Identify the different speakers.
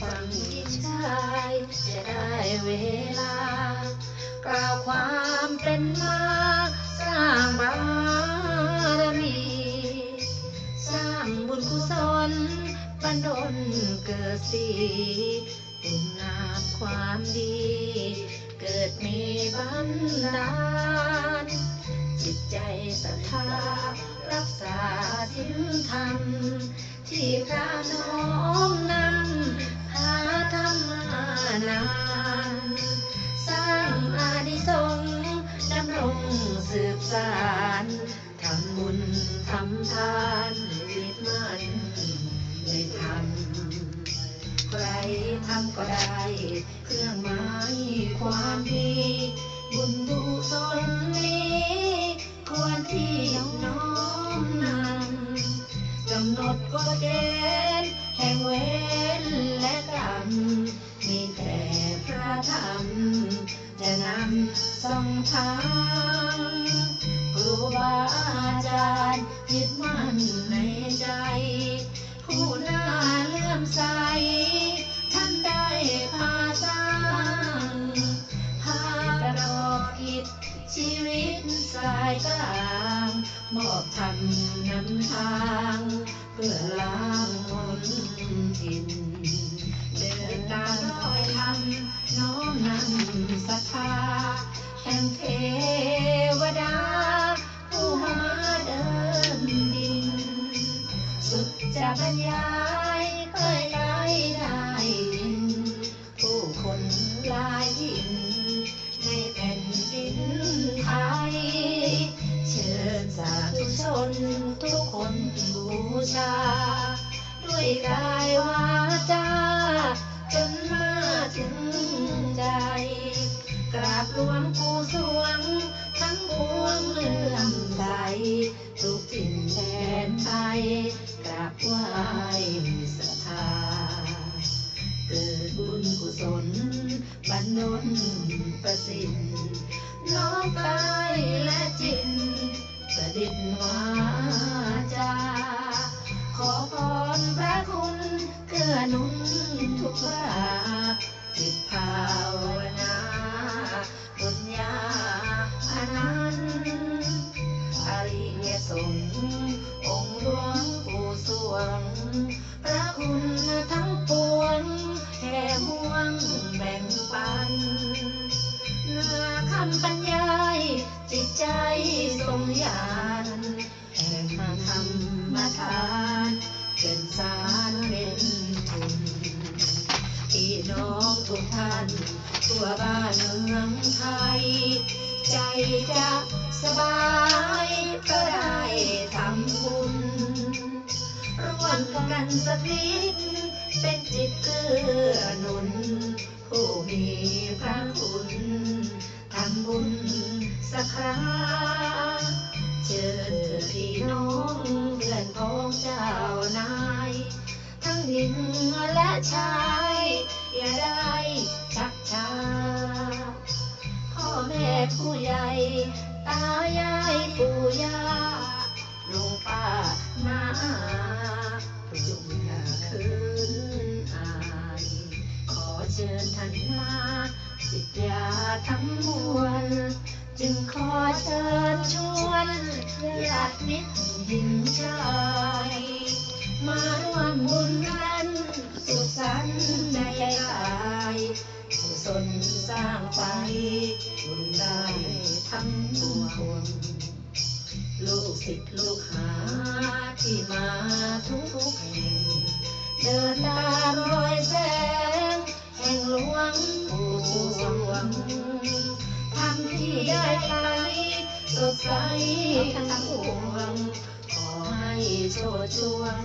Speaker 1: ฟังที่ชายจะได้เวลา กล่าวความเป็นมาสร้างบารมี สร้างบุญกุศลบันดลเกิดสีคุณงามความดี เกิดมีบันดาลจิตใจศรัทธารักษาศีลธรรมที่พระน้อมนำ พาธรรมานาน สร้างอานิสงส์ดำรงสืบสานทำบุญทำทานยึดมั่นในธรรมใครทำก็ได้ เครื่องหมายความดีบุญกุศลนี้ควรที่น้อมนำกำหนดกฎเกณฑ์แห่งเว ส่องทางครูบาอาจารย์ยึดมั่นในใจ ผู้น่าเลื่อมใส ท่านได้พาสร้างพาประกอบกิจชีวิตสายกลางมอบทำนำทาง เพื่อล้างมนทินเดินตามรอยธรรมน้อมนำศรัทธา แห่งเทวดา ผู้มาเดินดิน สุดจะบรรยายเคยไกลได้ยิน ผู้คนหลายถิ่นในแผ่นดินไทย เชิญสาธุชนทุกคนบูชา ด้วยกายวาจาจนมาถึงใจกราบหลวงปู่ กราบไหว้ศรัทธา เกิดบุญกุศลบันดลประสิทธิ์น้อมกายและจิตประดิษฐ์วาจา ขอพรพระคุณเกื้อหนุนทุกราจิตภาวนาบุญญาอนันต์อริ ยสงฆ์องค์หลวงปู่สวง พระคุณทั้งปวงแห่ห่วงแบ่งปันเนื้อคำบรรยาย จิตใจทรงยานแห่งธรรมทานเป็นสารเป็นทุนพี่น้องทุกท่าน ทั่วบ้านเมืองไทย ใจจะ สบายก็ได้ทำบุญร่วมกันสักนิดเป็นจิตเกื้อหนุน ผู้มีพระคุณทำบุญสักคราเชิญเถิดพี่น้องเพื่อนพ้องเจ้านาย ทั้งหญิงและชายอย่าได้ ทั้งมวลจึงขอเชิญชวนญาติมิตรหญิงชายมาร่วมบุญกันสุขสันต์ในกายกุศลสร้างไปบุญได้ทั้งปวงลูกศิษย์ลูกหาที่มาทุกๆแห่งเดินตามรอยแสงแห่งหลวงปู่สวง สดใสทั้งปวงขอให้โชดช่วง